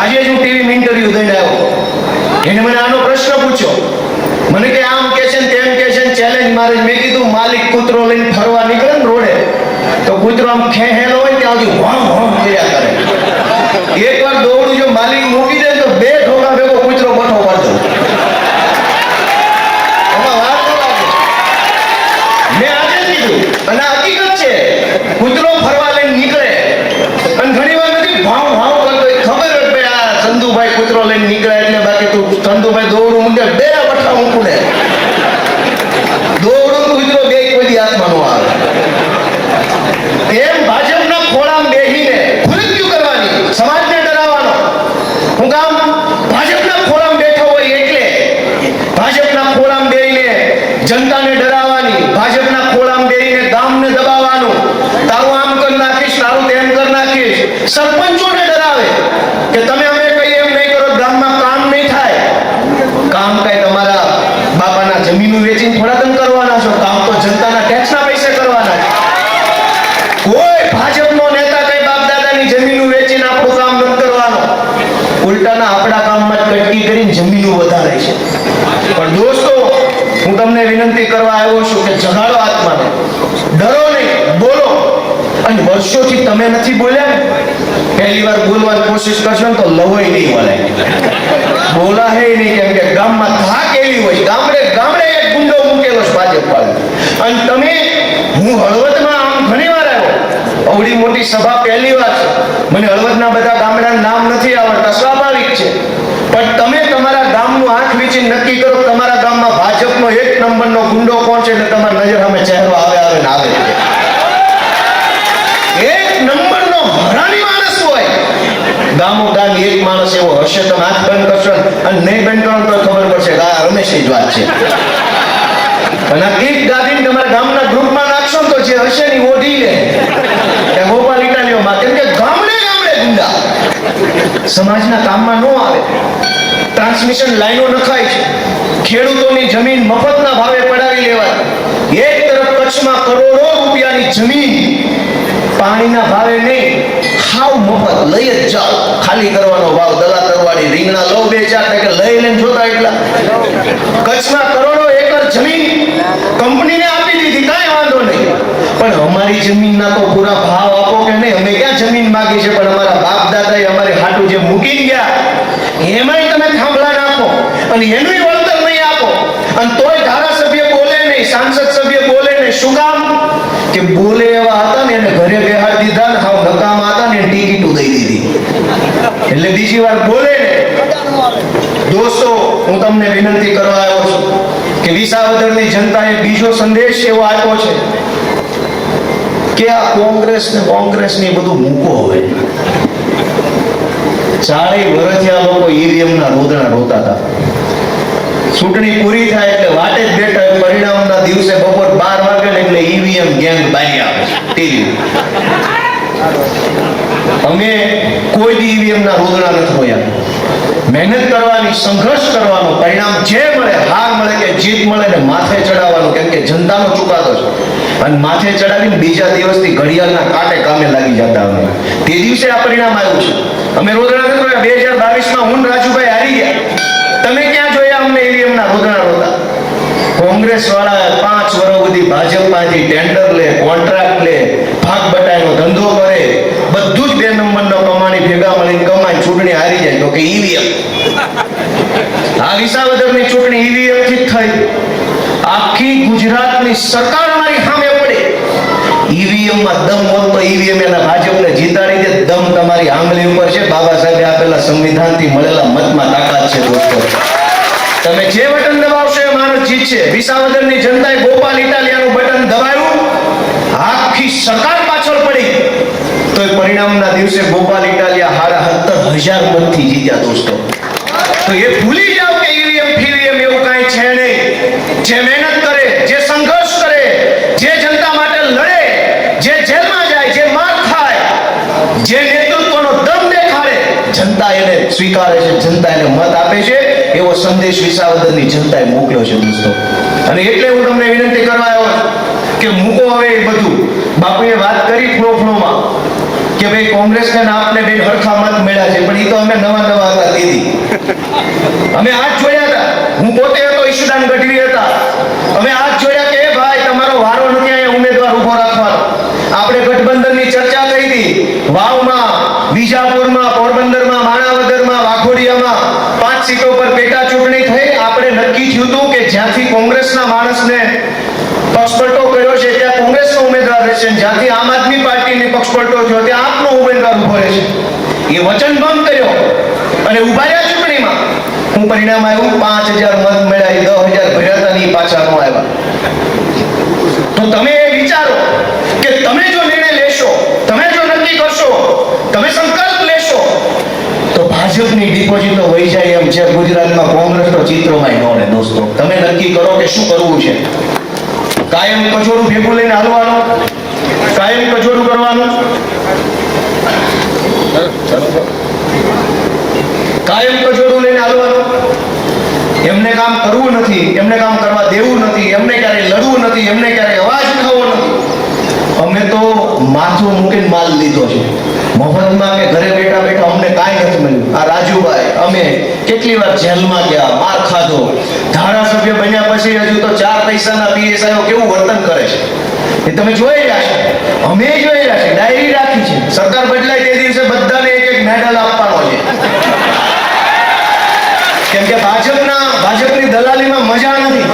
આજે જ હું ટીવી ઇન્ટરવ્યુ દઈને આવ્યો એને મને આનો પ્રશ્ન પૂછ્યો. મને કે આમ કે છે તેમ કે છે ચેલેન્જ મારે મેં કીધું, માલિક કૂતરો લઈને ફરવા નીકળે ને રોડે, તો કૂતરો આમ ખેહેલો હોય ત્યાં સુધી વામ વામ કર્યા કરે. એકવાર દોડું જો માલિક મૂકી દે ને તો બે ઠોકા ભેગો કૂતરો બઠો પડતો એમાં વાર ન લાગે મેં આજે જ કીધું અને આ હકીકત છે કૂતરો ફરવા લઈને નીકળે અને ઘણી વાર નથી ભાવ ભાવ કરતો એ ખબર જ ભાઈ આ ચંદુભાઈ કૂતરો લઈને નીકળે એટલે બાકી તું ચંદુભાઈ દોડું મૂકે બે બઠા મૂકું ને દોડું કૂતરો બે કોઈ દી હાથમાં ન આવે એમ ભાજપના ખોળામાં બેહીને ખુરક્યું કરવાની સમાજને ડરાવવાનો હું કામ ભાજપના ખોળામાં બેઠો હોય એટલે ભાજપના ખોળામાં બેહીને જનતાને ડરાવવાની, ભાજપના ખોળામાં બેહીને ગામને દબાવવાનું. તારું આમ કર નાખીશ, તારું તેમ કર નાખીશ. સરપંચોને ડરાવે કે તમે અમે કહીએ એમ નહીં કરો, ગામમાં કામ નહીં થાય. કામ કઈ તમારા બાપાના જમીનો વેચીને થોડા તમે કરવાના છો, કામ તો જનતાના ટેક્સના પૈસે કરવાના છે. કોઈ ભાજપનો નેતા કઈ બાપ દાદાની જમીનો વેચીને આપણું કામ ન કરવાનો. ઉલટાના આપણા કામમાં કટકી કરીને જમીનો વધારે છે. પણ દોસ્તો તમને વિનંતી કરવા આવ્યો છું કે જગાડો આત્માને. ડરો નહીં, બોલો. અને વર્ષોથી તમે નથી બોલ્યા પહેલી વાર બોલવાની કોશિશ કરશો ને તો લવાઈ નહીં બોલાય બોલા. હે નહીં, કેમ કે ગામમાં થાક એવી હોય. ગામડે ગામડે એક ગુંડો મૂકેલો છે ભાજપ વાળો અને તમે, હું હળવદમાં આમ ઘણી વાર આવ્યો. અવડી મોટી સભા પહેલી વાર છે. મને હળવદના બધા ગામડાના નામ નથી આવડતા, સ્વાભાવિક છે. પણ તમે તમારા ગામનું આંખ વીચી નક્કી કરો તમારા ગામમાં ભાજપનો એક નંબરનો ગુંડો કોણ છે એટલે તમારા નજર સામે ચહેરો આવે આવે ને આવે. એક નંબરનો હરામી માણસ ગામો એક માણસ એવો નાખશો તો જે હશે ને ઓઢી લે. ઇટાલીઓમાં કે ગામડે ગુંડા સમાજના કામમાં ન આવે. ટ્રાન્સમિશન લાઈનો નખાય છે. ખેડૂતોની જમીન મફતના ભાવે પડાવી લેવાય. એક તરફ કચ્છમાં કરોડો રૂપિયાની જમીન પાણીના ભાવે નહીં. હાવ મફત, લઈ જ જાઓ. ખાલી કરવાનો ભાવ દલા કરવાની રીંગણા લો બે ચાર ટકે લઈ લઈને જોતા એટલા. કચ્છમાં કરોડો એકર જમીન કંપનીને આપી દીધી, કાંઈ વાંધો નહીં. પણ અમારી જમીનના તો પૂરા ભાવ આપો કે નહીં? અમે ક્યાં જમીન માગી છે? પણ અમારા બાપ દાદાએ અમારે હાટું જે મૂકી ગયા, એમાંય તમે થાંભલા નાખો અને એનું વળતર નહીં આપો. અને તોય ધારાસભ્ય બોલે નહીં, સાંસદ સભ્ય બોલે નહીં. શું કામ? કે બોલે એવા હતા ને એને ઘરે બેહાડી દીધા ને હાવ નકામા હતા ને ટિકિટો દઈ દીધી. એટલે બીજી વાર બોલે ને. દોસ્તો, હું તમને વિનંતી કરવા આવ્યો છું કે વિસાવદરની જનતાએ બીજો સંદેશ એવો આપ્યો છે. કે આ કોંગ્રેસ ને કોંગ્રેસ ને બધું મૂકો હવે. ચારેય વર્ષથી આ લોકો ઈવીએમ ના રોદણા રોતા હતા. ચૂંટણી પૂરી થાય એટલે વાટે જ બેઠા પરિણામના દિવસે બપોર બાર વાગે એટલે ઈવીએમ ગેંગ બારી આવે ટીવી. અમે કોઈ ઈવીએમ ના રોદણા નથી હોયા. મહેનત કરવાની, સંઘર્ષ કરવાનો પરિણામ જે મળે, હાર મળે કે જીત મળે ને માથે ચડાવવાનું, કેમ કે જનતાનો ચુકાદો છે. અને માથે ચડાવીને બીજા દિવસથી ઘડિયાળના કાંટે કામે લાગી જતા અમે તે દિવસે આ પરિણામ આવ્યું છે. અમે રોદણા નથી બે હજાર બાવીસમાં હું રાજુભાઈ હારી ગયા. તમે ક્યાં જોયા અમને ઈવીએમના રોદણા રોતા? કોંગ્રેસ વાળા પાંચ વર્ષ સુધી ભાજપમાંથી ટેન્ડર લે, કોન્ટ્રાક્ટ લે ભાગ બટાઈનો ધંધો કરે બધું જ બે નંબરનો કમાણી ભેગા મળીને કમાઈ ચૂંટણી હારી જાય તો કે ઈવીએમ આ વિસાવદરની ચૂંટણી ઈવીએમથી થઈ. આખી ગુજરાતની સરકાર મારી સામે પડે. ઈવીએમમાં દમ હોત તો ઈવીએમ એના ભાજપને જીતાડી દે. દમ તમારી આંગળી ઉપર છે. બાબા સાહેબે આપેલા સંવિધાનથી મળેલા મતમાં તાકાત છે દોસ્તો. તમે જે બટન દબાવશો એ માણસ જીતશે વિસાવદરની જનતાએ ગોપાલ ઇટાલિયાનું બટન દબાવ્યું આખી સરકાર પાછળ પડી. તો એ પરિણામના દિવસે ગોપાલ ઇટાલિયા હારા સત્તર હજાર મતથી જીત્યા દોસ્તો. તો એ ભૂલી જાઓ કે ઈવીએમ, ફીવીએમ એવું કાંઈ છે નહીં. જે મહેનત કરે, જે સંઘર્ષ કરે, જે જનતા માટે લડે, જે જેલમાં જાય, જે માર ખાય, જે નેતૃત્વનો દમ દેખાડે, જનતા એને સ્વીકારે છે, જનતા એને મત આપે છે. એવો સંદેશ વિસાવદરની જનતાએ મોકલ્યો છે દોસ્તો. અને એટલે હું તમને વિનંતી કરવા આવ્યો કે મૂકો હવે એ બધું. બાપુએ વાત કરી ફ્લો ફ્લોમાં કે ભાઈ કોંગ્રેસને ને આપને બે હરખા મત મળ્યા છે, પણ એ તો અમે નવા નવા હતા દીદી. અમે આજ જોયા હતા. હું પોતે હતો ઈશુદાન ગઢવી હતા. અમે આજ જોયા કે ભાઈ, તમારો વારો નથી અહીંયા ઉમેદવાર ઊભો રાખવાનો. આપણે ગઠબંધનની ચર્ચા કરી હતી. વાવમાં, બીજાપુરમાં, પોરબંદરમાં, માણાવદરમાં, વાઘોડિયામાં પાંચ સીટો પર પેટા ચૂંટણી થઈ. આપણે નક્કી થયું હતું કે જ્યાંથી કોંગ્રેસના માણસને પક્ષપલટો કર્યો છે ત્યાં કોંગ્રેસનો ઉમેદવાર રહેશે જ્યાંથી આમ આદમી પાર્ટીને પક્ષપલટો થયો, ત્યાં આપનો ઉમેદવાર ઊભો રહેશે. એ વચનભંગ કર્યો અને ઊભા રહ્યા ચૂંટણીમાં. હું પરિણામ આવ્યું પાંચ હજાર મત મળ્યા દસ હજાર ભર્યા હતા ની પાછા ન આવ્યા. તો તમે એ વિચારો કે તમે જો નિર્ણય લેશો, તમે જો નક્કી કરશો, તમે સંકલ્પ લેશો, તો ભાજપની ડિપોઝિટો વહી જાય એમ છે. ગુજરાતમાં કોંગ્રેસનો ચિત્રમાં ન રહે, દોસ્તો. તમે નક્કી કરો કે શું કરવું છે? કાયમ કચોરું ભેગું લઈને હાલવાનું, કાયમ કચોરું કરવાનું. કાયમ કચોરું લઈને હાલવાનું. એમને કામ કરવું નથી, એમને કામ કરવા દેવું નથી, એમને ક્યારે લડવું નથી, એમને ક્યારે અવાજ ખાવો નથી. અમે તો માથું મૂકીને માલ લીધો છે. મફતમાં કે ઘરે બેઠા બેઠા અમને કાંઈ નથી મળ્યું. આ રાજુભાઈ, અમે કેટલી વાર જેલમાં ગયા, માર ખાધો. ધારાસભ્ય બન્યા પછી હજુ તો ચાર પૈસાના પીએસઆઈઓ કેવું વર્તન કરે છે? એ તમે જોઈ રહ્યા છો. અમે જોઈ રહ્યા છે ડાયરી રાખી છે. સરકાર બદલાય તે દિવસે બધાને એક એક મેડલ આપવાનો છે. કેમ કે ભાજપના, ભાજપની દલાલીમાં મજા નથી.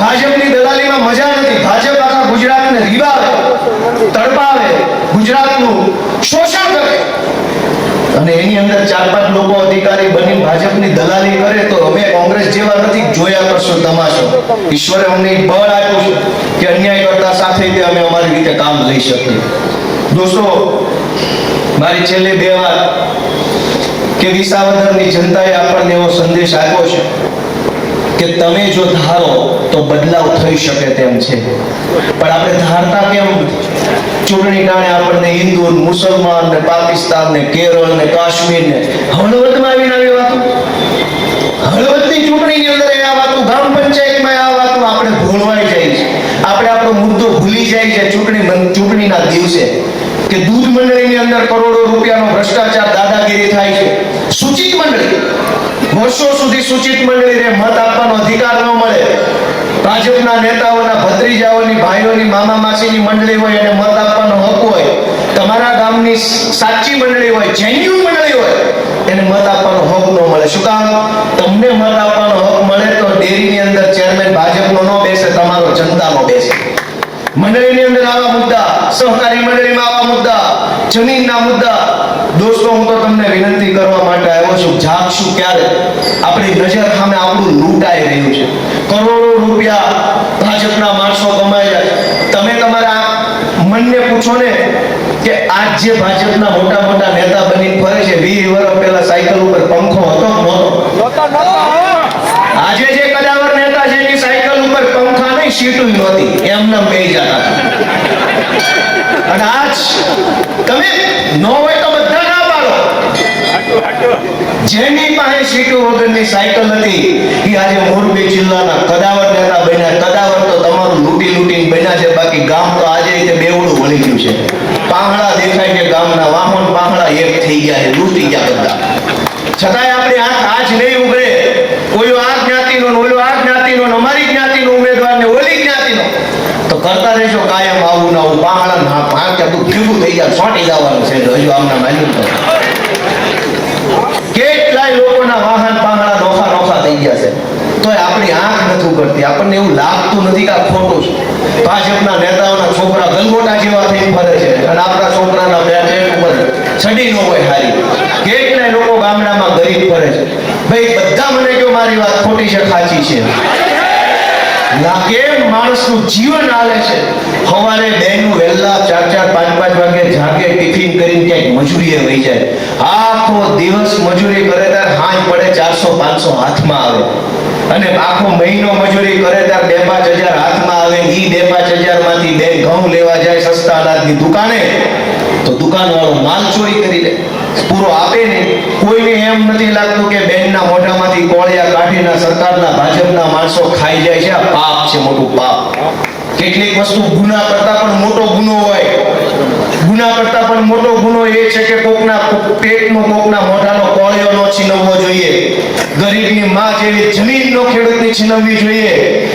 ભાજપની દલાલીમાં મજા નથી. ભાજપ આખા ગુજરાતને રીવાવે તડપાવે. ગુજરાતનું શોષણ કરે. અને એની અંદર ચાર પાંચ લોકો અધિકારી બની ભાજપની દલાલી કરે તો અમે કોંગ્રેસ જેવા નથી, જોયા કરશો તમાશો. ઈશ્વરે અમને બળ આપ્યું છે કે અન્યાય કરતા સાથે તે અમે અમારી રીતે કામ લઈ શકીએ. દોસ્તો, મારી છેલ્લે બે વાત કે વિસાવદરની જનતાએ આપણને એવો સંદેશ આપ્યો છે કે તમે જો ધારો તો બદલાવ થઈ શકે તેમ છે. પણ આપણે ધારતા કેમ ચૂંટણી કારણે આપણને હિન્દુ ને મુસલમાન ને પાકિસ્તાન ને કેરળ ને કાશ્મીર ને હળવદમાં આવીને આવી વાતો. હળવદની ચૂંટણીની અંદર આ વાતો ગ્રામ પંચાયતમાં આ વાતો આપણે ભૂલવાઈ જાય છે. આપણે આપણો મુદ્દો ભૂલી જાય છે ચૂંટણી ચૂંટણીના દિવસે કે દૂધ મંડળીની અંદર કરોડો રૂપિયાનો ભ્રષ્ટાચાર દાદાગીરી થાય છે. સૂચિત મંડળી. વર્ષો સુધી સૂચિત મંડળીને મત આપવાનો અધિકાર ન મળે. ભાજપના નેતાઓના ભત્રીજાઓની, ભાઈઓની મામા માસીની મંડળી હોય અને મત આપવાનો હક હોય, તમારા ગામની સાચી મંડળી હોય જેન્યુન મંડળી હોય, એને મત આપવાનો હક ન મળે. શું કામ? તમને મત આપવાનો હક મળે તો ડેરીની અંદર ચેરમેન ભાજપનો ન બેસે, તમારો જનતાનો બેસે. મંડળીની અંદર આવા મુદ્દા, સહકારી મંડળીમાં આવા મુદ્દા, જમીનના મુદ્દા દોસ્તો, હું તો તમને વિનંતી કરવા માટે આવ્યો છું, જાગશું ક્યારે? આપણી નજર સામે આપણું લૂંટાઈ રહ્યું છે. કરોડો રૂપિયા ભાજપના માણસો કમાઈ જાય તમે તમારા મનને પૂછો ને કે આજ જે ભાજપના મોટા મોટા નેતા બની ફરે છે, વીસ વર્ષ પહેલા સાયકલ ઉપર પંખો હતો નહોતો? આજે જે કદાવર નેતા છે, એની સાયકલ ઉપર પંખા નહીં, સીટું નહોતી. એમને બે જતા અને આજ તમે ન હોય તો જેની પાસે સીટો વગરની સાયકલ હતી એ આજે મોરબી જિલ્લાના કદાવર નેતા બન્યા. કદાવર તો તમારું લૂંટી લૂંટીને બન્યા છે, બાકી ગામ તો આજે રીતે બેવડું વળી ગયું છે. પાંહડા દેખાય છે ગામના, વાહન પાંહડા એક થઈ ગયા છે, લૂંટી ગયા બધા. છતાંય આપણી આંખ આજ નહીં ઉભરે. કોઈ આ જ્ઞાતિનો ઓલો આ જ્ઞાતિનો અમારી જ્ઞાતિનો ઉમેદવાર ને ઓલી જ્ઞાતિનો. તો કરતા રહેશો કાયમ આવું ના આવું. પાંહડા ના કે તું ભેગું થઈ જાય છોટી જવાનું છે. હજુ આમના માન્યું તો કેટલાય લોકોના વાહન પાંહડા નોખા નોખા થઈ ગયા છે તોય આપણી ઉગડતી આપણને એવું લાગતું નથી કે આ ખોટું છે. ભાજપના નેતાઓના છોકરા ગલગોટા જેવા થઈ ફરે છે. અને આપણા છોકરાના બે ઉપર છડી નો હોય હારી. કેટલાય લોકો ગામડામાં ગરીબ ફરે છે. ભાઈ, બધા મને કહો મારી વાત ખોટી છે ખાચી છે? વહેલા ચાર ચાર પાંચ પાંચ વાગે જાગે, ટિફિન કરીને ક્યાંક મજૂરીએ વહી જાય. આખો દિવસ મજૂરી કરે ત્યારે પડે ચારસો પાંચસો હાથમાં આવે. અને આખો મહિનો મજૂરી કરે ત્યારે બે પાંચ હજાર હાથમાં આવે, ઈ બે પાંચ હજારમાંથી બે ઘઉં લેવા જાય સસ્તા અનાજની દુકાને, તો દુકાન વાળો માલ ચોરી કરી લે. પૂરો આપે ને. કોઈને એમ નથી લાગતું કે બેનના મોઢામાંથી કોળિયા કાઢીને સરકારના ભાજપના માણસો ખાઈ જાય છે. આ પાપ છે, મોટું પાપ. કેટલીક વસ્તુ ગુના કરતા પણ મોટો ગુનો હોય. ગુના કરતા પણ મોટો ગુનો એ છે કે કોકના પેટનો કોકના મોઢાનો કોળિયો નો છીનવવો જોઈએ. ગરીબની માં જેવી જમીન ખેડૂતની છીનવવી જોઈએ.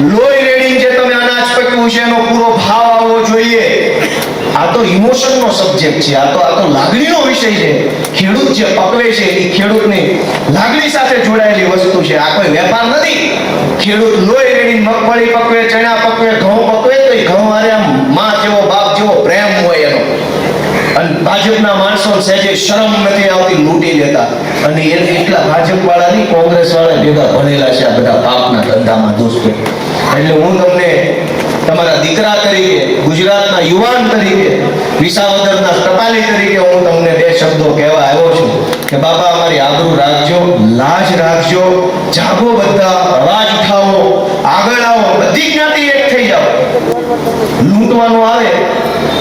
લોહી રેડીને જે તમે અનાજ પકવું છે એનો પૂરો ભાવ આવવો જોઈએ. આ તો ઇમોશનનો સબ્જેક્ટ છે. આ તો આ તો લાગણીનો વિષય છે. ખેડૂત જે પકવે છે એ ખેડૂતની લાગણી સાથે જોડાયેલી વસ્તુ છે. આ કોઈ વેપાર નથી. ખેડૂત લોહી રેડી મગફળી પકવે, ચણા પકવે, ઘઉં પકવે, તો એ ઘઉં હારે આમ માં જેવો, બાપ જેવો પ્રેમ હોય એનો. ભાજપના માણસો સહેજે શરમ નથી આવતી, લૂંટી લેતા. અને એટલા ભાજપ વાળા નહીં કોંગ્રેસ વાળા ભેગા ભણેલા છે આ બધા પાપના ધંધામાં દોસ્તો. એટલે હું તમને તમારા દીકરા તરીકે, ગુજરાતના યુવાન તરીકે, વિસાવદરના ટપાલી તરીકે હું તમને બે શબ્દો કહેવા આવ્યો છું કે બાબા અમારી આબરૂ રાખજો, લાજ રાખજો, જાગો બધા અવાજ ઉઠાવો આગળ આવો, બધી જ્ઞાતિ એક થઈ જાઓ. લૂંટવાનું આવે,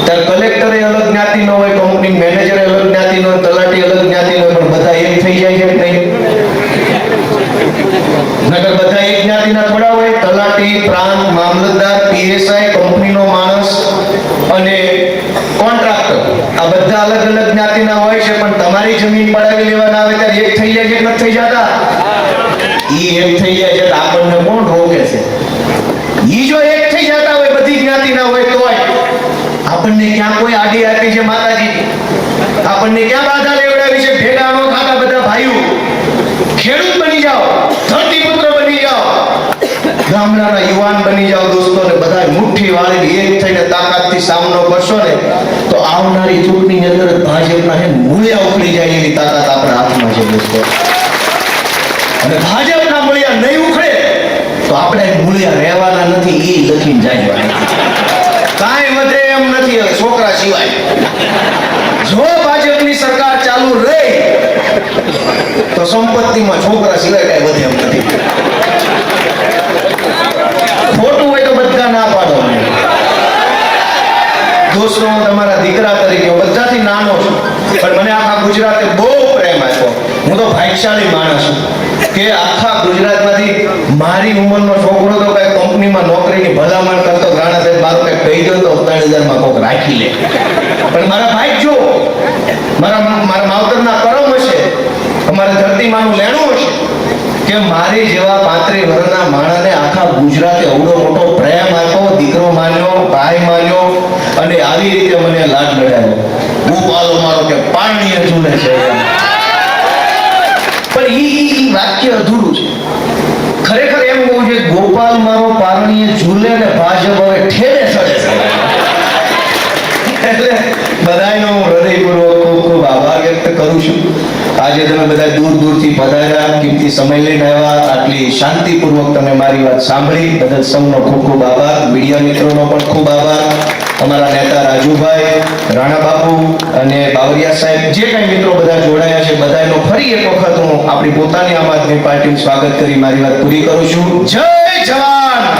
ત્યારે કલેક્ટરે અલગ જ્ઞાતિનો હોય, કંપની મેનેજરે અલગ જ્ઞાતિનો હોય, તલાટી અલગ જ્ઞાતિનો હોય, પણ બધા એક થઈ જાય છે નહીં? નગર બધા એક જ્ઞાતિના થોડા હોય, તલાટી, પ્રાંત, મામલતદાર, પીએસઆઈ, કંપનીનો માણસ અને કોન્ટ્રાક્ટર. આ બધા અલગ અલગ જ્ઞાતિના હોય છે, પણ તમારી જમીન પડાવી લેવાના આવે ત્યારે એક થઈ જાય છે નથી થઈ જતા? એ એક થઈ જાય છે આપણને કોણ રોકે છે ઈ જો એક થઈ જતા હોય બધી જ્ઞાતિના હોય તોય આપણને ક્યાં કોઈ આડી આપી છે માતાજી આપણને ક્યાં બાધા લેવડાવી છે? ભેગાનો ખાતા બધા ભાઈઓ. ખેડૂત બની જાઓ, ધરતીપુત્ર બની જાઓ. ગામડાના યુવાન બની જાઓ દોસ્તો ને બધા મુઠ્ઠી વાળી એક થઈને તાકાતથી સામનો કરશો ને, તો આવનારી ચૂંટણીની અંદર ભાજપના હે મૂળિયા ઉખડી જાય એવી તાકાત આપણા હાથમાં છે દોસ્તો. અને ભાજપના મૂળિયા નહીં ઉખડે તો આપણે ભૂલ્યા રહેવાના નથી એ લખીને જાય કાંઈ વધે એમ નથી છોકરા સિવાય. જો ભાજપની સરકાર ચાલુ રહે, તો સંપત્તિમાં છોકરા સિવાય કાંઈ વધે એમ નથી. ખોટું હોય તો બધા ના પાડો દોસ્તો, હું તમારા દીકરા તરીકે બધાથી નાનો છું, પણ મને આખા ગુજરાતે બહુ પ્રેમ આપ્યો. હું તો ભાઈશાળી માણસ છું. કે આખા ગુજરાતમાંથી મારી ઉંમરનો છોકરો તો કઈ કંપનીમાં નોકરીની ભલામણ કરતો રાણા સાહેબ મારું કઈ કહી દો તો ત્રણ હજારમાં કોક રાખી લે. પણ મારા ભાઈ જો, મારા મારા માવતરના કરમ હશે, અમારા ધરતીમાંનું લેણું હશે, કે મારી જેવા પાંત્રી વર્ષના માણસને આખા ગુજરાતે અવડો મોટો પ્રેમ આપ્યો, દીકરો માન્યો, ભાઈ માન્યો, અને આવી રીતે મને લાડ લડાયો. ગોપાલો મારો કે પાણી અજુને છે. પણ ઈ વાક્ય અધૂરું છે. ખરેખર એમ કહું છે ગોપાલ મારો પારણીએ ઝૂલે ને ભાજપ હવે ઠેરે સડે એટલે બધાનો હું હૃદયપૂર્વક ખૂબ ખૂબ આભાર વ્યક્ત કરું છું. આજે તમે બધા દૂર દૂરથી પધાર્યા, કિંમતી સમય લઈને આવ્યા, આટલી શાંતિપૂર્વક તમે મારી વાત સાંભળી. બદલ સૌનો ખૂબ ખૂબ આભાર, મીડિયા મિત્રોનો પણ ખૂબ આભાર. અમારા નેતા રાજુભાઈ, રાણા બાપુ અને બાવરિયા સાહેબ જે કઈ મિત્રો બધા જોડાયા છે બધાનો ફરી એક વખત હું આપણી પોતાની આમ આદમી પાર્ટીનું સ્વાગત કરી મારી વાત પૂરી કરું છું. જય જવાન!